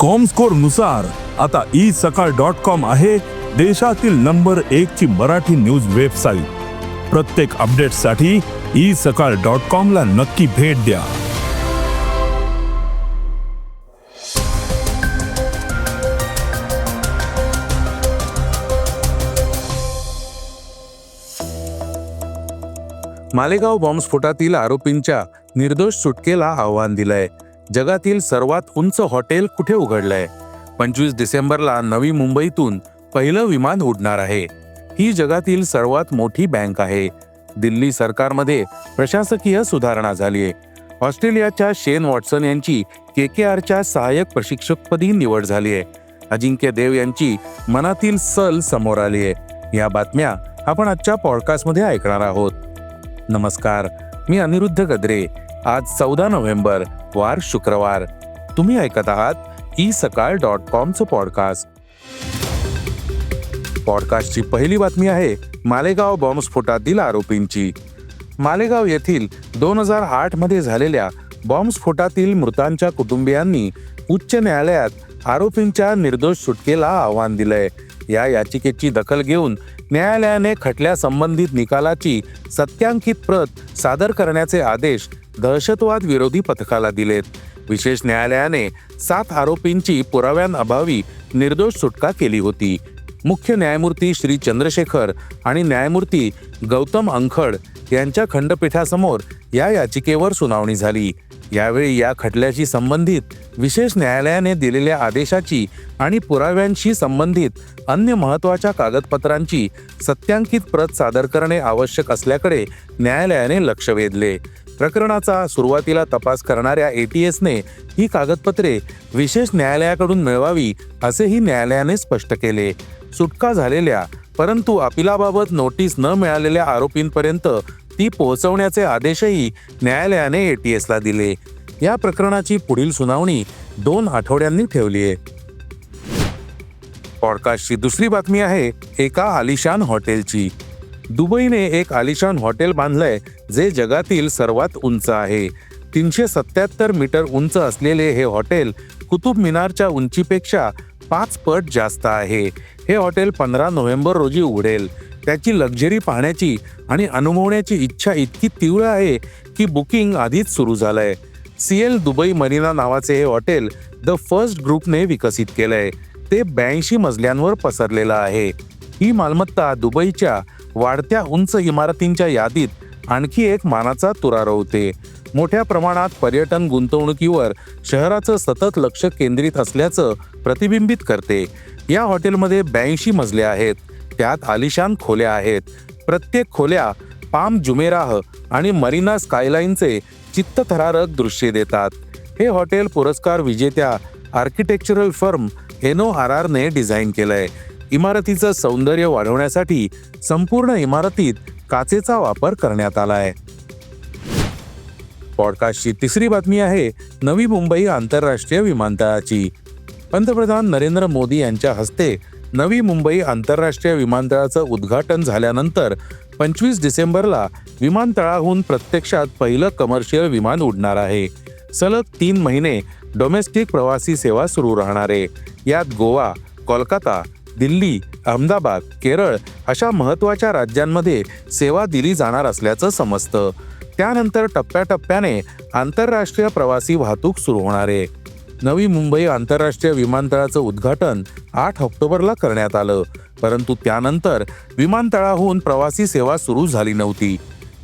कॉमस्कोरनुसार आता ई सकाळ dot com आहे देशातील नंबर एक ची मराठी न्यूज वेबसाईट प्रत्येक अपडेटसाठी ई सकाळ डॉट कॉम ला नक्की भेट द्या. मालेगाव बॉम्बस्फोटातील आरोपींच्या निर्दोष सुटकेला आव्हान दिलंय. जगातील सर्वात उंच हॉटेल कुठे उघडलंय? पंचवीस डिसेंबरला नवी मुंबईतून पहिलं विमान उडणार आहे. ही जगातील सर्वात मोठी बँक आहे. दिल्ली सरकारमध्ये प्रशासकीय सुधारणा झालीय. ऑस्ट्रेलियाच्या शेन वॉटसन यांची के के आरच्या सहाय्यक प्रशिक्षकपदी निवड झाली आहे अजिंक्य देव यांची मनातील सल समोर आली आहे या बातम्या आपण आजच्या पॉडकास्टमध्ये ऐकणार आहोत. नमस्कार मी अनिरुद्ध गद्रे. आज चौदा नोव्हेंबर वार शुक्रवार. तुम्ही ऐकत आहात ई सकाळ डॉट कॉमचं पॉडकास्ट. पॉडकास्टची पहिली बातमी आहे मालेगाव बॉम्बस्फोटातील आरोपींची. मालेगाव येथील दोन हजार आठमध्ये झालेल्या बॉम्बस्फोटातील मृतांच्या कुटुंबियांनी उच्च न्यायालयात आरोपींच्या निर्दोष सुटकेला आव्हान दिलंय. या याचिकेची दखल घेऊन न्यायालयाने खटल्या संबंधित निकालाची सत्यांकित प्रत सादर करण्याचे आदेश दहशतवाद विरोधी पथकाला दिलेत. विशेष न्यायालयाने सात आरोपींची पुराव्यांअभावी निर्दोष सुटका केली होती. मुख्य न्यायमूर्ती श्री चंद्रशेखर आणि न्यायमूर्ती गौतम अंखड यांच्या खंडपीठासमोर या याचिकेवर सुनावणी झाली. यावेळी या खटल्याशी संबंधित विशेष न्यायालयाने दिलेल्या आदेशाची आणि पुराव्यांशी संबंधित अन्य महत्त्वाच्या कागदपत्रांची सत्यांकित प्रत सादर करणे आवश्यक असल्याकडे न्यायालयाने लक्ष वेधले. प्रकरणाचा सुरुवातीला तपास करणाऱ्या एटीएसने ही कागदपत्रे विशेष न्यायालयाकडून मिळवावी असेही न्यायालयाने स्पष्ट केले. सुटका झालेल्या परंतु अपिलाबाबत नोटीस न मिळालेल्या आरोपींपर्यंत ती पोहोचवण्याचे आदेशही न्यायालयाने एटीएसला दिले. या प्रकरणाची पुढील सुनावणी दोन आठवड्यांनी ठेवली आहे. पॉडकास्टची दुसरी बातमी आहे एका आलिशान हॉटेलची. दुबईने एक आलिशान हॉटेल बांधलंय जे जगातील सर्वात उंच आहे. तीनशे सत्याहत्तर मीटर उंच असलेले हे हॉटेल कुतुब मिनारच्या उंचीपेक्षा पाच पट जास्त आहे. हे हॉटेल पंधरा नोव्हेंबर रोजी उघडेल. त्याची लक्झरी पाहण्याची आणि अनुभवण्याची इच्छा इतकी तीव्र आहे की बुकिंग आधीच सुरू झालंय. सी एल दुबई मरीना नावाचे हे हॉटेल द फर्स्ट ग्रुपने विकसित केलंय. ते ब्याऐंशी मजल्यांवर पसरलेलं आहे. ही मालमत्ता दुबईच्या वाढत्या उंच इमारतींच्या यादीत आणखी एक मानाचा तुरा रोवते मोठ्या प्रमाणात पर्यटन गुंतवणुकीवर शहराचं सतत लक्ष केंद्रित असल्याचं प्रतिबिंबित करते. या हॉटेलमध्ये ब्याऐंशी मजले आहेत. त्यात आलिशान खोल्या आहेत. प्रत्येक खोल्या पाम जुमेराह आणि मरीना स्कायलाईनचे चित्तथरारक दृश्ये देतात. हे हॉटेल पुरस्कार विजेत्या आर्किटेक्चरल फर्म एनो आर आरने डिझाईन केलंय. इमारतीचं सौंदर्य वाढवण्यासाठी संपूर्ण इमारतीत काचेचा वापर करण्यात आला आहे पॉडकास्टची तिसरी बातमी आहे नवी मुंबई आंतरराष्ट्रीय विमानतळाची. पंतप्रधान नरेंद्र मोदी यांच्या हस्ते नवी मुंबई आंतरराष्ट्रीय विमानतळाचं उद्घाटन झाल्यानंतर पंचवीस डिसेंबरला विमानतळाहून प्रत्यक्षात पहिलं कमर्शियल विमान उडणार आहे. सलग तीन महिने डोमेस्टिक प्रवासी सेवा सुरू राहणार आहे. यात गोवा कोलकाता दिल्ली अहमदाबाद केरळ अशा महत्त्वाच्या राज्यांमध्ये सेवा दिली जाणार असल्याचं समजतं. त्यानंतर टप्प्याटप्प्याने आंतरराष्ट्रीय प्रवासी वाहतूक सुरू होणार आहे. नवी मुंबई आंतरराष्ट्रीय विमानतळाचं उद्घाटन आठ ऑक्टोबरला करण्यात आलं. परंतु त्यानंतर विमानतळाहून प्रवासी सेवा सुरू झाली नव्हती.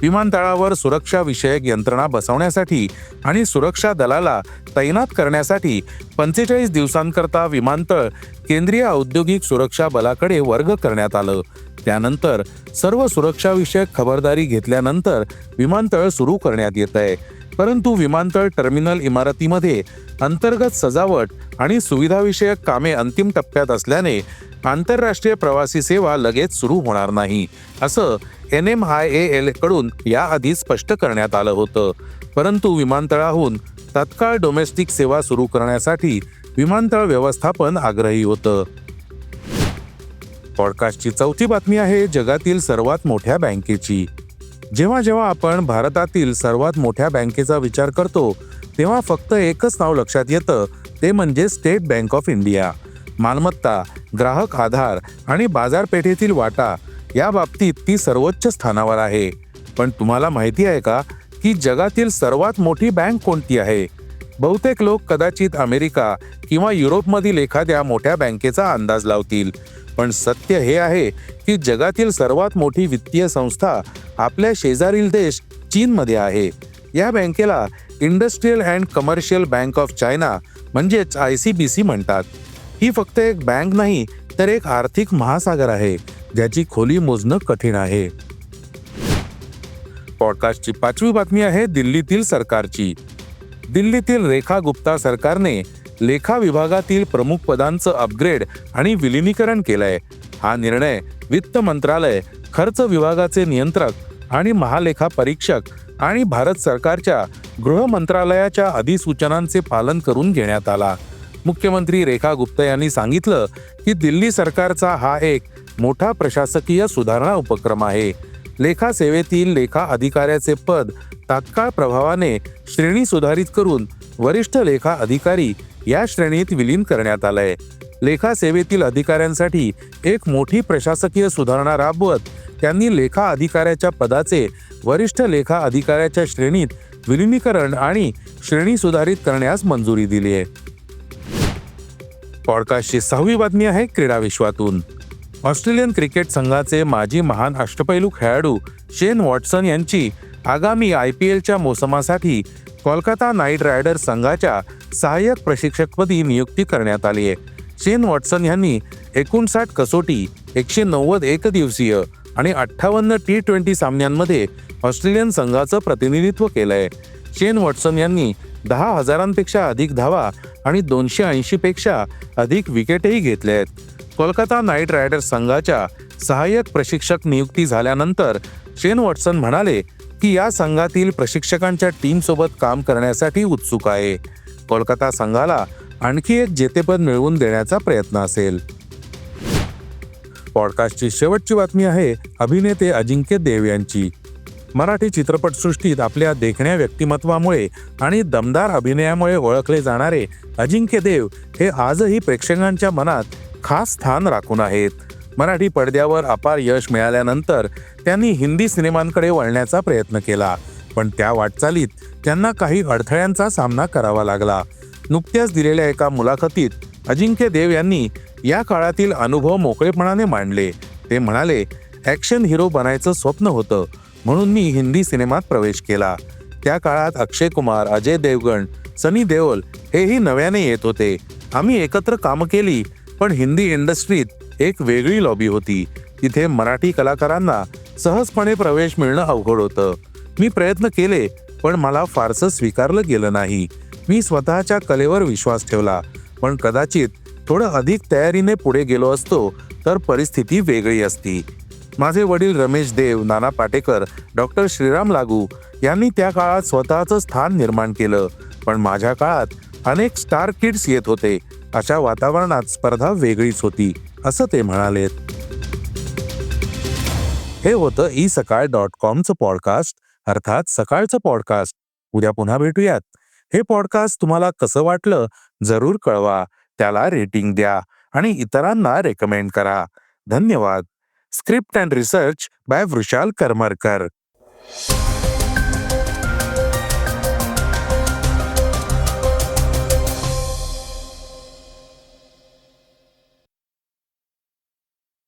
विमानतळावर सुरक्षाविषयक यंत्रणा बसवण्यासाठी आणि सुरक्षा दलाला तैनात करण्यासाठी पंचेचाळीस दिवसांकरता विमानतळ केंद्रीय औद्योगिक सुरक्षा बलाकडे वर्ग करण्यात आलं. त्यानंतर सर्व सुरक्षाविषयक खबरदारी घेतल्यानंतर विमानतळ सुरू करण्यात येत आहे परंतु विमानतळ टर्मिनल इमारतीमध्ये अंतर्गत सजावट आणि सुविधाविषयक कामे अंतिम टप्प्यात असल्याने आंतरराष्ट्रीय प्रवासी सेवा लगेच सुरू होणार नाही असं एन एम आय एलकडून याआधी स्पष्ट करण्यात आलं होतं. परंतु विमानतळाहून तत्काळ डोमेस्टिक सेवा सुरू करण्यासाठी विमानतळ व्यवस्थापन आग्रही होतं. पॉडकास्टची चौथी बातमी आहे जगातील सर्वात मोठ्या बँकेची. जेव्हा जेव्हा आपण भारतातील सर्वात मोठ्या बँकेचा विचार करतो तेव्हा फक्त एकच नाव लक्षात येतं ते म्हणजे स्टेट बँक ऑफ इंडिया. मालमत्ता ग्राहक आधार आणि बाजारपेठेतील वाटा या बाबतीत ती सर्वोच्च स्थानावर आहे. पण तुम्हाला माहिती आहे का की जगातील सर्वात मोठी बँक कोणती आहे? बहुतेक लोक कदाचित अमेरिका किंवा युरोपमधील एखाद्या मोठ्या बँकेचा अंदाज लावतील. पण सत्य हे आहे की जगातील सर्वात मोठी वित्तीय संस्था आपल्या शेजारील देश चीनमध्ये आहे. या बँकेला industrial and commercial bank of China म्हणजेच आय सी बी सी म्हणतात. ही फक्त एक बँक नाही तर एक आर्थिक महासागर आहे ज्याची खोली मोजणं कठीण आहे. पॉडकास्टची पाचवी बातमी आहे दिल्लीतील सरकारची. दिल्लीतील रेखा गुप्ता सरकारने लेखा विभागातील प्रमुख पदांचं अपग्रेड आणि विलिनीकरण केलंय. हा निर्णय वित्त मंत्रालय खर्च विभागाचे नियंत्रक आणि महालेखा परीक्षक आणि भारत सरकारच्या गृह मंत्रालयाच्या अधिसूचनांचे पालन करून घेण्यात आला. मुख्यमंत्री रेखा गुप्ता यांनी सांगितलं की दिल्ली सरकारचा हा एक मोठा प्रशासकीय सुधारणा उपक्रम आहे. लेखा सेवेतील लेखा अधिकाऱ्याचे पद तात्काळ प्रभावाने श्रेणी सुधारित करून वरिष्ठ लेखा अधिकारी या श्रेणीत विलीन करण्यात आलंय. लेखा सेवेतील अधिकाऱ्यांसाठी एक मोठी प्रशासकीय सुधारणा राबवत त्यांनी लेखा अधिकाऱ्याच्या पदाचे वरिष्ठ लेखा अधिकाऱ्याच्या श्रेणीत विलिनीकरण आणि श्रेणी सुधारित करण्यास मंजुरी दिली आहे पॉडकास्टची सहावी बातमी आहे क्रीडा विश्वातून. ऑस्ट्रेलियन क्रिकेट संघाचे माजी महान अष्टपैलू खेळाडू शेन वॉटसन यांची आगामी आय पी एलच्या मोसमासाठी कोलकाता नाईट रायडर्स संघाच्या सहाय्यक प्रशिक्षकपदी नियुक्ती करण्यात आली आहे. शेन वॉटसन यांनी एकोणसाठ कसोटी एकशे नव्वद एकदिवसीय आणि अठ्ठावन्न टी ट्वेंटी सामन्यांमध्ये ऑस्ट्रेलियन संघाचं प्रतिनिधित्व केलं आहे शेन वॉटसन यांनी दहा हजारांपेक्षा अधिक धावा आणि दोनशे ऐंशीपेक्षा अधिक विकेटही घेतले आहेत. कोलकाता नाईट रायडर्स संघाच्या सहाय्यक प्रशिक्षक नियुक्ती झाल्यानंतर शेन वॉटसन म्हणाले की या संघातील प्रशिक्षकांच्या टीमसोबत काम करण्यासाठी उत्सुक आहे. कोलकाता संघाला आणखी एक जेतेपद मिळवून देण्याचा प्रयत्न असेल. पॉडकास्टची शेवटची बातमी आहे अभिनेते अजिंक्य देव यांची. मराठी चित्रपटसृष्टीत आपल्या देखण्या व्यक्तिमत्वामुळे आणि दमदार अभिनयामुळे ओळखले जाणारे अजिंक्य देव हे आजही प्रेक्षकांच्या मनात खास स्थान राखून आहेत. मराठी पडद्यावर अपार यश मिळाल्यानंतर त्यांनी हिंदी सिनेमांकडे वळण्याचा प्रयत्न केला. पण त्या वाटचालीत त्यांना काही अडथळ्यांचा सामना करावा लागला. नुकत्याच दिलेल्या एका मुलाखतीत अजिंक्य देव यांनी या काळातील अनुभव मोकळेपणाने मांडले. ते म्हणाले ॲक्शन हिरो बनायचं स्वप्न होतं म्हणून मी हिंदी सिनेमात प्रवेश केला. त्या काळात अक्षय कुमार अजय देवगण सनी देओल हेही नव्याने येत होते. आम्ही एकत्र कामं केली पण हिंदी इंडस्ट्रीत एक वेगळी लॉबी होती. तिथे मराठी कलाकारांना सहजपणे प्रवेश मिळणं अवघड होतं. मी प्रयत्न केले पण मला फारसं स्वीकारलं गेलं नाही. मी स्वतःच्या कलेवर विश्वास ठेवला पण कदाचित थोडं अधिक तयारीने पुढे गेलो असतो तर परिस्थिती वेगळी असती. माझे वडील रमेश देव नाना पाटेकर डॉक्टर श्रीराम लागू यांनी त्या काळात स्वतःचं स्थान निर्माण केलं पण माझ्या काळात अनेक स्टार किड्स येत होते. अशा वातावरणात स्पर्धा वेगळीच होती असं ते म्हणालेत. हे होतं ई सकाळ डॉट कॉमचं पॉडकास्ट अर्थात सकाळचं पॉडकास्ट. उद्या पुन्हा भेटूयात. हे पॉडकास्ट तुम्हाला कसं वाटलं जरूर कळवा त्याला रेटिंग द्या आणि इतरांना रेकमेंड करा. धन्यवाद. Script and research by Vrushal Karmarkar.